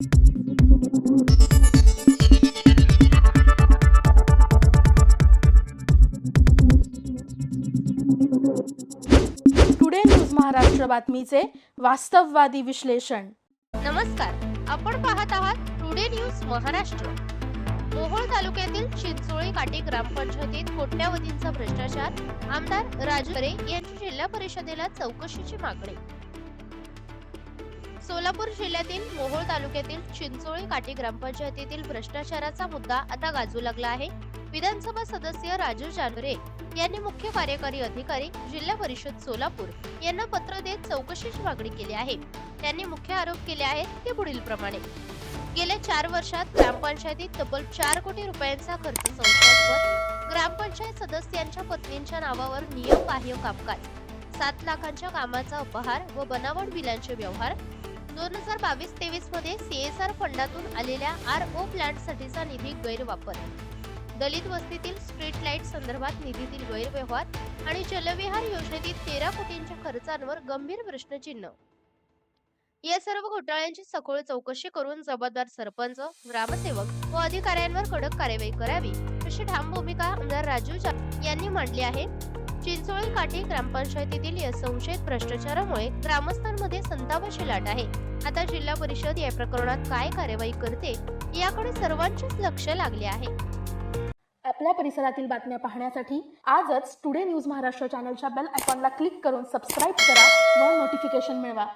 Today news Maharashtra बातमीचे वास्तववादी विश्लेषण नमस्कार आपण पाहत आहात टुडे न्यूज महाराष्ट्र मोहोळ तालुक्यातील चिंचोळी काटी ग्रामपंचायतीत कोट्यावधींचा भ्रष्टाचार आमदार राजू यांची जिल्हा परिषदेला चौकशीची मागणी. सोलापूर जिल्ह्यातील मोहोळ तालुक्यातील चिंचोळी काठी ग्रामपंचायतीतील भ्रष्टाचाराचा मुद्दा आता गाजू लागला आहे. विधानसभा सदस्य राजू जानरे यांनी मुख्य कार्यकारी अधिकारी जिल्हा परिषद सोलापूर यांना पत्र देत चौकशीची मागणी केली आहे. त्यांनी मुख्य आरोप केले आहेत ते पुढील प्रमाणे. गेल्या चार वर्षात ग्रामपंचायतीत तब्बल चार कोटी रुपयांचा खर्च संशयास्पद ग्रामपंचायत सदस्यांच्या पत्नींच्या नावावर नियमबाह्य कामकाज सात लाखांच्या कामाचा उपहार व बनावट बिलांचे व्यवहार दोन हजार बावीस तेवीसमध्ये सीएसआर फंडातून आलेल्या आर ओ प्लांट साठीचा निधी गैरवापर. दलित वस्तीतील स्ट्रीट लाइट संदर्भात निधीतील गैरव्यवहार आणि जलविहार योजनेतील तेरा कोटींच्या खर्चांवर गंभीर प्रश्नचिन्ह. या सर्व घोटाळ्यांची सखोल चौकशी करून जबाबदार सरपंच ग्रामसेवक व अधिकाऱ्यांवर कडक कार्यवाही करावी अशी ठाम भूमिका आमदार राजू यांनी मांडली आहे. चिंचोळी काठी ग्रामपंचायतीतील या संशयित भ्रष्टाचारामुळे ग्रामस्थांमध्ये संतापाची लाट आहे. आता जिल्हा परिषद या प्रकरणात काय कार्यवाही करते याकडे सर्वांचेच लक्ष लागले आहे. आपल्या परिसरातील बातम्या पाहण्यासाठी आजच टुडे न्यूज महाराष्ट्र चॅनलच्या बेल आयकॉनला क्लिक करून सबस्क्राईब करा व नोटिफिकेशन मिळवा.